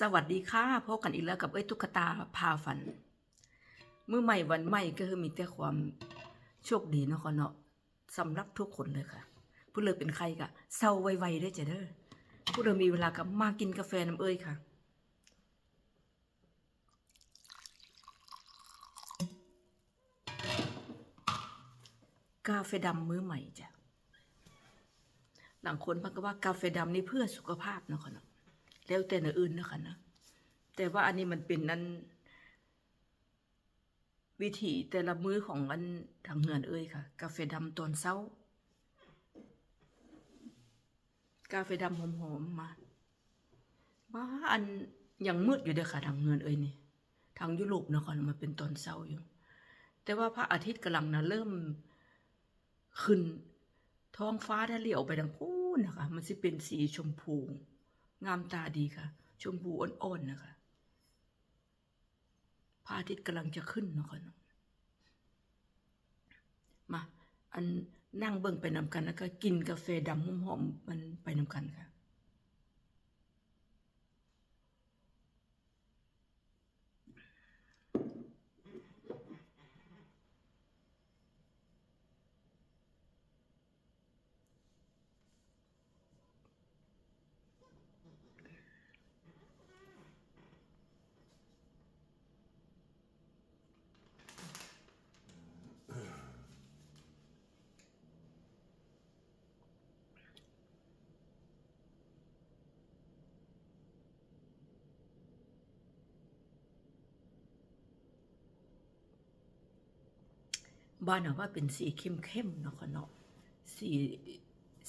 สวัสดีค่ะพบกันอีกแล้วกับเอ้ยตุ๊กตาพาฝันเมื่อใหม่วันใหม่ก็คือมีแต่ความโชคดีเนาะค่ะเนาะสำหรับทุกคนเลยค่ะ ผู้เลิกเป็นใครกะเศร้าไวๆได้จ้ะเด้อผู้เลิกมีเวลากับมากินกาแฟน้ำเอ้ยค่ะ กาแฟดำมื้อใหม่จ้ะหลังคนพันก็ว่ากาแฟดำนี่เพื่อสุขภาพเนาะค่ะเนาะ แล้วแต่เนื้ออื่นนะคะนะแต่ว่าอันนี้มันเป็นนั้น วิถีแต่ละมื้อของอันทางเหือนเอ้ยค่ะ กาแฟดำตอนเช้า กาแฟดำหอมๆมาบ้าอันยังมืดอยู่เด้อค่ะทางเหือนเอ้ยนี่ ทางยุโรปนะคะมันเป็นตอนเช้าอยู่ แต่ว่าพระอาทิตย์กำลังนะเริ่มขึ้นท้องฟ้าถ้าเหลียวไปทางพูนนะคะ มันสิเป็นสีชมพู งามตาดีค่ะ ชมพูอ่อนๆนะคะพระอาทิตย์กำลังจะขึ้นนะค่ะเนาะมา อันนั่งเบิ่งไปนำกันแล้วก็กินกาแฟดำหอมๆมันไปนำกันค่ะ บ้านเราว่าเป็นสีเข้มๆเนาะค่ะเนาะสี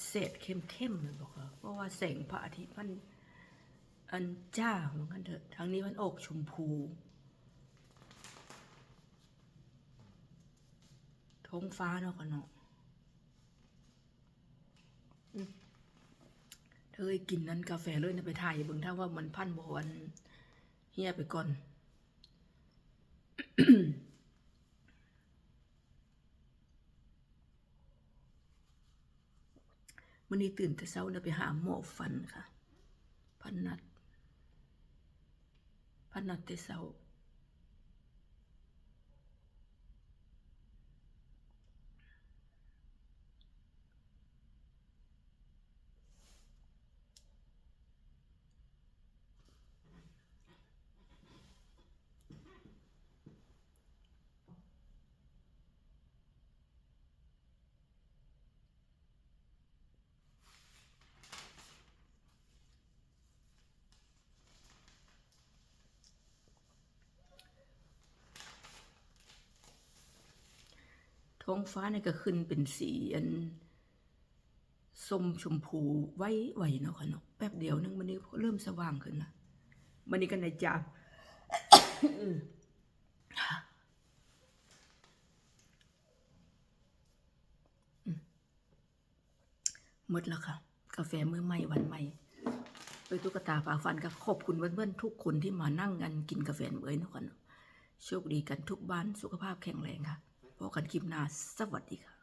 เศษเข้มๆเลยบอกค่ะเพราะว่าแสงพระอาทิตย์มันอันจ้าเหมือนกันเถอะทางนี้มันออกชมพูท้องฟ้าเนาะค่ะเนาะเธอกินนั้นกาแฟเลยนะไปถ่ายเบิ่งถ้าว่ามันพันบวันเฮียไปก่อน มื่อนี้ตื่นแต่เช้าเราไปหาหมอฟันค่ะ พันนัด พันนัดแต่เช้า ท้องฟ้าเนี่ยก็ขึ้นเป็นสีอันส้มชมพูไว้ไวเนาะค่ะเนาะแป๊บเดียวนึงมันนี้เริ่มสว่างขึ้นนะมันนี้ก็ในจาหมดแล้วค่ะ กาแฟมื้อใหม่วันใหม่เอ้ยตุ๊กตาฝาฟันก็ขอบคุณเพื่อนๆทุกคนที่มานั่งกันกินกาแฟเอ้ยเนาะค่ะนาะโชคดีกันทุกบ้านสุขภาพแข็งแรงค่ะ พบกันคลิปหน้า สวัสดีค่ะ